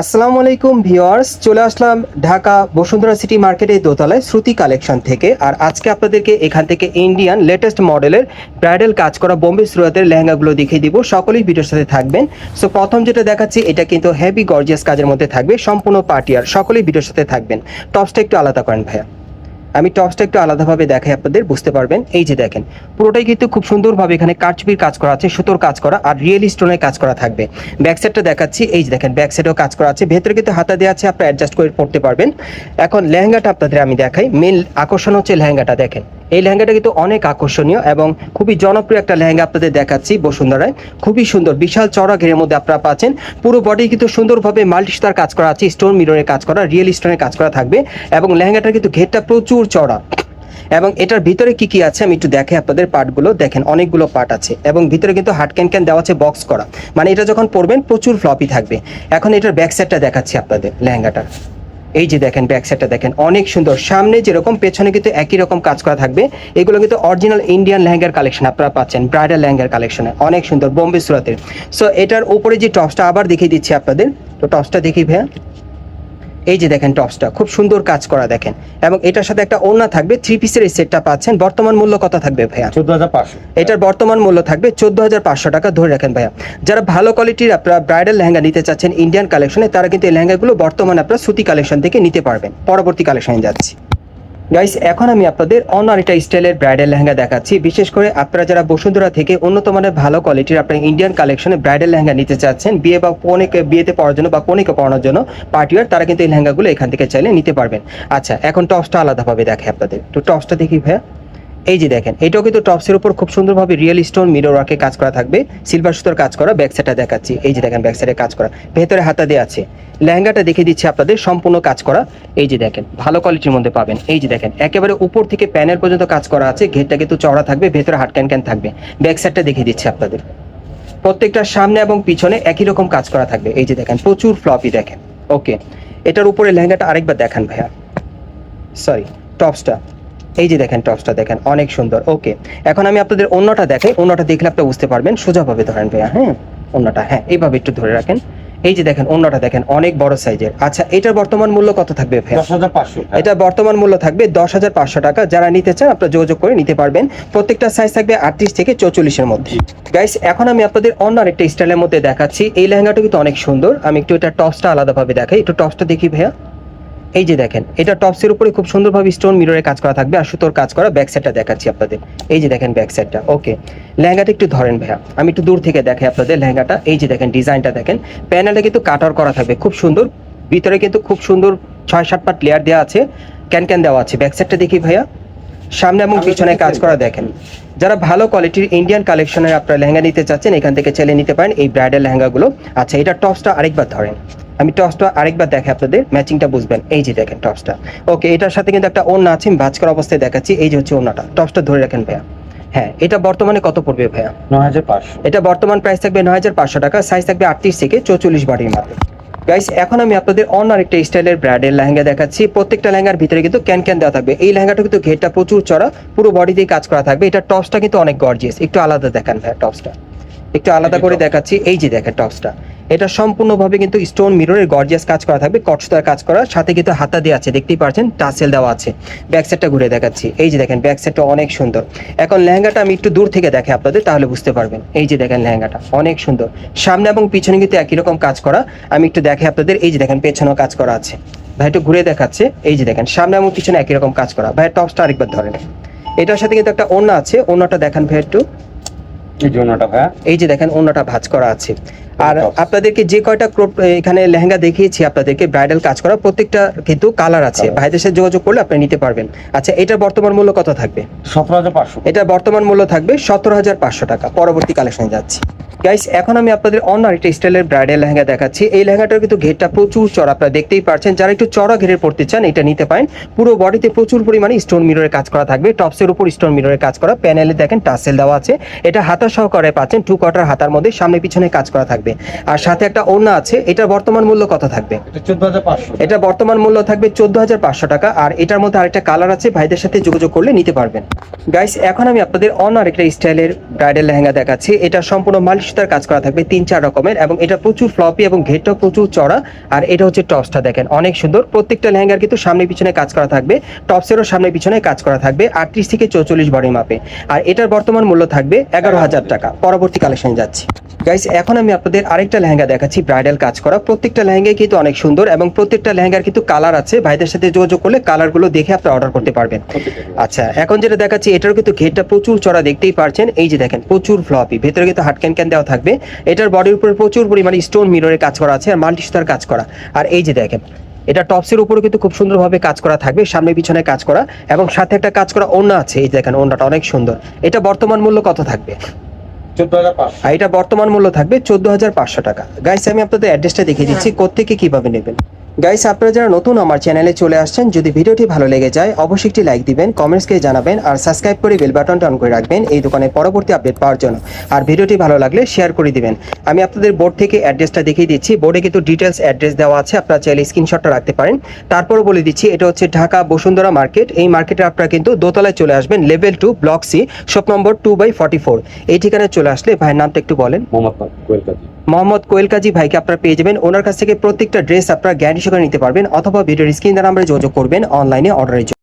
আসসালামু আলাইকুম ভিওয়ার্স চলে আসলাম ঢাকা বসুন্ধরা সিটি মার্কেটের দোতলায় শ্রুতি কালেকশন থেকে। আর আজকে আপনাদেরকে এখান থেকে ইন্ডিয়ান লেটেস্ট মডেলের ব্রাইডাল কাজ করা বোম্বে সুরাতের লেহেঙ্গাগুলো দেখিয়ে দিব। সকলেই ভিডিওর সাথে থাকবেন। সো প্রথম যেটা দেখাচ্ছি, এটা কিন্তু হেভি গর্জিয়াস কাজের মধ্যে থাকবে, সম্পূর্ণ পার্টি আর সকলেই ভিডিওর সাথে থাকবেন। টপসটা একটু আলাদা করেন ভাইয়া। আমি টপসটা একটু আলাদাভাবে দেখাই, আপনাদের বুঝতে পারবেন। এই যে দেখেন, পুরোটাই কিন্তু খুব সুন্দরভাবে এখানে কারচুপির কাজ করা আছে, সুতোর কাজ করা, আর রিয়েল স্টোনের কাজ করা থাকবে। ব্যাক সাইডটা দেখাচ্ছি, এই যে দেখেন ব্যাক সাইডেও কাজ করা আছে। ভেতরে কিন্তু হাতা দেওয়া আছে আপনি অ্যাডজাস্ট করে পড়তে পারবেন। এখন লেহেঙ্গাটা আপনাদের আমি দেখাই। মেন আকর্ষণ হচ্ছে লেহেঙ্গাটা, দেখেন। এই লেহেঙ্গাটা কিন্তু অনেক আকর্ষণীয় এবং খুবই জনপ্রিয় একটা লেহেঙ্গা আপনাদের দেখাচ্ছি বসুন্ধরায়। খুবই সুন্দর, বিশাল চড়া ঘেরের মধ্যে আপনারা পাচ্ছেন। পুরো বডি কিন্তু সুন্দরভাবে মাল্টিস্টার কাজ করা আছে স্টোন মিররের কাজ করা রিয়েল স্টোনের কাজ করা থাকবে এবং লেহেঙ্গাটার কিন্তু ঘেরটা প্রচুর চড়া। এবং এটার ভিতরে কি কি আছে আমি একটু দেখে আপনাদের পার্টগুলো দেখেন, অনেকগুলো পার্ট আছে এবং ভিতরে কিন্তু হার্ড ক্যান ক্যান দেওয়া আছে বক্স করা। মানে এটা যখন পরবেন প্রচুর ফ্লপি থাকবে। এখন এটার ব্যাক সাইডটা দেখাচ্ছি আপনাদের লেহেঙ্গাটার। এই যে দেখেন ব্যাক সাইডটা দেখেন, অনেক সুন্দর। সামনে যেরকম, পেছনে কিন্তু একই রকম কাজ করা থাকবে। এগুলো কিন্তু অরিজিনাল ইন্ডিয়ান লেহেঙ্গার কালেকশন আপনারা পাচ্ছেন ব্রাইডাল লেহেঙ্গার কালেকশনে অনেক সুন্দর, বোম্বে সুরাতের। সো এটার উপরে যে টপসটা আবার দেখিয়ে দিচ্ছি আপনাদের। তো টপসটা দেখি ভাইয়া। এই যে দেখেন টপসটা খুব সুন্দর কাজ করা দেখেন। এবং এটার সাথে একটা ওড়না থাকবে থ্রি পিসের এই সেটটা পাচ্ছেন। বর্তমান মূল্য কত থাকবে ভাইয়া? চোদ্দ হাজার পাঁচশো। এটার বর্তমান মূল্য থাকবে চোদ্দ হাজার পাঁচশো টাকা ধরে রাখেন ভাইয়া। যারা ভালো কোয়ালিটির আপনারা ব্রাইডাল লেহেঙ্গা নিতে চাচ্ছেন ইন্ডিয়ান কালেকশনে তারা কিন্তু এই লেহেঙ্গাগুলো বর্তমানে আপনারা সুতি কালেকশন থেকে নিতে পারবেন। পরবর্তী কালেকশনে যাচ্ছি। গাইস এখন আমি আপনাদের অন্য আরেকটা স্টাইলের ব্রাইডাল লেহেঙ্গা দেখাচ্ছি। বিশেষ করে আপনারা যারা বসুন্ধরা থেকে উন্নত মানের ভালো কোয়ালিটির আপনার ইন্ডিয়ান কালেকশনে ব্রাইডাল লেহেঙ্গা নিতে চাচ্ছেন, বিয়ে বা কনেকে বিয়েতে পড়ার জন্য বা কনেকে পড়ানোর জন্য পার্টিওয়ার তারা কিন্তু এই লেহেঙ্গাগুলো এখান থেকে চাইলে নিতে পারবেন। আচ্ছা এখন টপসটা আলাদাভাবে দেখে আপনাদের। তো টপসটা দেখি ভাইয়া। এই যে দেখেন, এটাও কিন্তু টপসের উপর খুব সুন্দরভাবে রিয়েল স্টোন মিরর ওয়ার্কে কাজ করা থাকবে। সিলভার সুতোর কাজ করা ব্যাক সাইডটা দেখাচ্ছি। এই যে দেখেন ব্যাক সাইডে কাজ করা। ভেতরে হাতা দিয়ে আছে। লেহেঙ্গাটা দেখিয়ে দিচ্ছি আপনাদের, সম্পূর্ণ কাজ করা। এই যে দেখেন, ভালো কোয়ালিটির মধ্যে পাবেন। এই যে দেখেন, একেবারে উপর থেকে প্যানেল পর্যন্ত কাজ করা আছে। ঘেরটা কিন্তু চওড়া থাকবে, ভেতরে হাট ক্যান ক্যান থাকবে। ব্যাক সাইডটা দেখিয়ে দিচ্ছি আপনাদের। প্রত্যেকটা সামনে এবং পিছনে একই রকম কাজ করা থাকবে। এই যে দেখেন, প্রচুর ফ্লপি দেখেন। ওকে এটার উপরে লেহেঙ্গাটা আরেকবার দেখান ভাইয়া। সরি টপসটা এই যে দেখেন টপসটা দেখেন অনেক সুন্দর। ওকে এখন আমি আপনাদের অন্যটা দেখাই। অন্যটা দেখলে আপনি বুঝতে পারবেন। সোজাভাবে ধরেন ভাইয়া হ্যাঁ? অন্যটা হ্যাঁ এইভাবে একটু ধরে রাখেন। এই যে দেখেন অন্যটা দেখেন অনেক বড় সাইজের। আচ্ছা এটার বর্তমান মূল্য কত থাকবে পাঁচশো এটা বর্তমান মূল্য থাকবে দশ হাজার পাঁচশো টাকা। যারা নিতে চান আপনারা যোগাযোগ করে নিতে পারবেন। প্রত্যেকটা সাইজ থাকবে আটত্রিশ থেকে চৌচল্লিশের মধ্যে। গাইস এখন আমি আপনাদের অন্য আরেকটা স্টাইলের মধ্যে দেখাচ্ছি। এই লেহেঙ্গাটা কিন্তু অনেক সুন্দর। আমি একটু এটা টপসটা আলাদাভাবে দেখাই। একটু টপসটা দেখি ভাইয়া। এই যে দেখেন এটা টপসের উপরে খুব সুন্দরভাবে স্টোন মিররের কাজ করা থাকবে আর সুতোর কাজ করা ব্যাক সাইডটা দেখাচ্ছি আপনাদের। এই যে দেখেন ব্যাক সাইডটা ওকে লেহেঙ্গাটা একটু ধরেন ভাইয়া আমি একটু দূর থেকে দেখাই আপনাদের লেহেঙ্গাটা। এই যে দেখেন ডিজাইনটা দেখেন প্যানেলটা কিন্তু কাটার করা থাকবে খুব সুন্দর। ভিতরে কিন্তু খুব সুন্দর ছয় সাত পাট লেয়ার দেওয়া আছে ক্যান ক্যান দেওয়া আছে। ব্যাক সাইডটা দেখি ভাইয়া। সামনে এবং পিছনে কাজ করা দেখেন। যারা ভালো কোয়ালিটির ইন্ডিয়ান কালেকশনের আপনারা লেহেঙ্গা নিতে চাচ্ছেন এখান থেকে চাইলে নিতে পারেন এই ব্রাইডাল লেহেঙ্গাগুলো। আচ্ছা এটা টপসটা আরেকবার ধরেন। আমি টপসটা আরেকবার দেখে আপনাদের ম্যাচিংটা বুঝবেন। এই যে দেখেন টপসটা ওকে এটার সাথে কিন্তু একটা ওড়না আছে আমি ভাঁজ করা অবস্থায় দেখাচ্ছি। এই যে হচ্ছে ওড়নাটা। টপসটা ধরে রাখেন ভাইয়া। হ্যাঁ এটা বর্তমানে কত পড়বে ভাইয়া? নয় হাজার পাঁচশো। এটা বর্তমান প্রাইস থাকবে নয় হাজার পাঁচশো টাকা সাইজ থাকবে আটত্রিশ থেকে চৌচল্লিশ বাড়ির মাত্র গাইস এখন আমি আপনাদের অন্য আরেকটা স্টাইলের ব্র্যাডের লেহেঙ্গা দেখাচ্ছি। প্রত্যেকটা লেহেঙ্গার ভিতরে কিন্তু ক্যান ক্যান দেওয়া থাকবে। এই লেহেঙ্গাটা কিন্তু ঘেরটা প্রচুর চড়া পুরো বডি দিয়ে কাজ করা থাকবে। এটা টপসটা কিন্তু অনেক গর্জিয়াস একটু আলাদা দেখান ভাই টপসটা একটু আলাদা করে দেখাচ্ছি। এই যে দেখেন টপসটা এটা সম্পূর্ণভাবে কিন্তু স্টোন মিররের গর্জিয়াস কাজ করা থাকবে, কটসতার কাজ করা। সাথে কিন্তু হাতা দিয়ে আছে, দেখতেই পাচ্ছেন টাসেল দেওয়া আছে। ব্যাক সাইডটা ঘুরে দেখাচ্ছি। এই যে দেখেন ব্যাক সাইডটা অনেক সুন্দর। এখন লেহেঙ্গাটা আমি একটু দূর থেকে দেখে আপনাদের, তাহলে বুঝতে পারবেন। এই যে দেখেন লেহেঙ্গাটা, অনেক সুন্দর। সামনে এবং পিছনে কিন্তু একই রকম কাজ করা। আমি একটু দেখে আপনাদের, এই যে দেখেন, পেছনেও কাজ করা আছে। ভাই একটু ঘুরে দেখাচ্ছে, এই যে দেখেন, সামনে এবং পিছনে একই রকম কাজ করা। ভাই টপসটা আরেকবার ধরেন। এটার সাথে কিন্তু একটা ওড়না আছে, ওড়নাটা দেখান ভাই একটু। এই যে দেখেন অন্যটা ভাঁজ করা আছে। আর আপনাদেরকে যে কয়টা ক্রপ- এখানে লেহেঙ্গা দেখিয়েছি আপনাদেরকে ব্রাইডাল কাজ করা প্রত্যেকটা কিন্তু কালার আছে। ভাইদের সাথে যোগাযোগ করলে আপনি নিতে পারবেন। আচ্ছা এটার বর্তমান মূল্য কত থাকবে? সতেরো হাজার পাঁচশো। এটা বর্তমান মূল্য থাকবে সতেরো হাজার পাঁচশো টাকা। পরবর্তী কালেকশনে যাচ্ছি। গাইস এখন আমি আপনাদের অন্য আরেকটা স্টাইলের ব্রাইডাল লেহেঙ্গা দেখাচ্ছি। এই লেহেঙ্গাটার কিন্তু ঘেরটা প্রচুর চড়া আপনারা দেখতেই পারছেন। যারা একটু চড়া ঘেরের পড়তে চান এটা নিতে পারেন। পুরো বডিতে প্রচুর পরিমাণে স্টোন মিররের কাজ করা থাকবে। টপসের উপর স্টোন মিররের কাজ করা। প্যানেলে দেখেন টাসেল দেওয়া আছে। এটা হাতা সহকারে পাচ্ছেন টু কোয়ার্টার হাতার মধ্যে। সামনে পিছনে কাজ করা থাকবে। আর সাথে একটা ওড়না আছে এটার বর্তমান মূল্য কত থাকবে? এটা বর্তমান মূল্য থাকবে চোদ্দ হাজার পাঁচশো টাকা। আর এটার মধ্যে আরেকটা কালার আছে ভাইদের সাথে যোগাযোগ করলে নিতে পারবেন। গাইস এখন আমি আপনাদের অন্য আরেকটা স্টাইলের ব্রাইডাল লেহেঙ্গা দেখাচ্ছি। এটা সম্পূর্ণ মালিশ সুতার কাজ করা থাকবে, তিন চার রকমের, এবং এটা প্রচুর ফ্লপি এবং ঘেরটাও প্রচুর চড়া, আর এটা হচ্ছে টপসটা দেখেন, অনেক সুন্দর। প্রত্যেকটা লেহেঙ্গার কিন্তু সামনে পিছনে কাজ করা থাকবে, টপসেরও সামনে পিছনে কাজ করা থাকবে, আটত্রিশ থেকে চৌচল্লিশ বডি মাপে। আর এটার বর্তমান মূল্য থাকবে এগারো হাজার টাকা। পরবর্তী কালেকশন যাচ্ছি। গাইস এখন আমি আপনাদের আরেকটা লেহেঙ্গা দেখাচ্ছি ব্রাইডাল কাজ করা। প্রত্যেকটা লেহেঙ্গাই কিন্তু অনেক সুন্দর, এবং প্রত্যেকটা লেহেঙ্গার কিন্তু কালার আছে। ভাইদের সাথে যোগাযোগ করলে কালারগুলো দেখে আপনি অর্ডার করতে পারবেন। আচ্ছা এখন যেটা দেখাচ্ছি, এটারও কিন্তু ঘেরটা প্রচুর চড়া দেখতেই পারছেন। এই যে দেখেন, প্রচুর ফ্লপি ভেতরে কিন্তু হাট ক্যান ক্যান দেওয়া থাকবে। এটার বডির উপরে প্রচুর পরিমাণে স্টোন মিররের কাজ করা আছে আর মাল্টি সুতার কাজ করা। আর এই যে দেখেন এটা টপসের উপরে কিন্তু খুব সুন্দরভাবে কাজ করা থাকবে সামনে পিছনে কাজ করা এবং সাথে একটা কাজ করা ওনা আছে। এই দেখেন ওনাটা অনেক সুন্দর। এটা বর্তমান মূল্য কত থাকবে? এটা বর্তমান মূল্য থাকবে চোদ্দ হাজার পাঁচশো টাকা। গাইস আমি আপনাদের অ্যাড্রেসটা দেখিয়ে দিচ্ছি। কোথেকে কীভাবে নেবেন? গাইস আপনারা যারা নতুন আমার চ্যানেলে চলে আসছেন, যদি ভিডিওটি ভালো লেগে যায়, অবশ্যই একটি লাইক দিবেন কমেন্টসকে জানাবেন, আর সাবস্ক্রাইব করে বেল বাটনটা অন করে রাখবেন, এই দোকানে পরবর্তী আপডেট পাওয়ার জন্য। আর ভিডিওটি ভালো লাগলে শেয়ার করে দিবেন। আমি আপনাদের বোর্ড থেকে অ্যাড্রেসটা দেখিয়ে দিচ্ছি। বোর্ডে কিন্তু ডিটেলস অ্যাড্রেস দেওয়া আছে, আপনারা চাইলে স্ক্রিনশটটা রাখতে পারেন। তারপরও বলে দিচ্ছি, এটা হচ্ছে ঢাকা বসুন্ধরা মার্কেট এই মার্কেটে আপনারা কিন্তু দোতলায় চলে আসবেন level two block C shop number two by forty four এই ঠিকানায় চলে আসলে ভাইয়ের নামটা একটু বলেন। মোহাম্মদ কোয়েল মোহাম্মদ কোয়েলকাজি ভাইকে আপনারা পেয়ে যাবেন। ওনার কাছ থেকে প্রত্যেকটা ড্রেস আপনারা গ্যারান্টি সহকারে নিতে পারবেন অথবা ভিডিওর স্ক্রিন দ্বারা আমরা যোগাযোগ করবেন অনলাইনে অর্ডারের জন্য।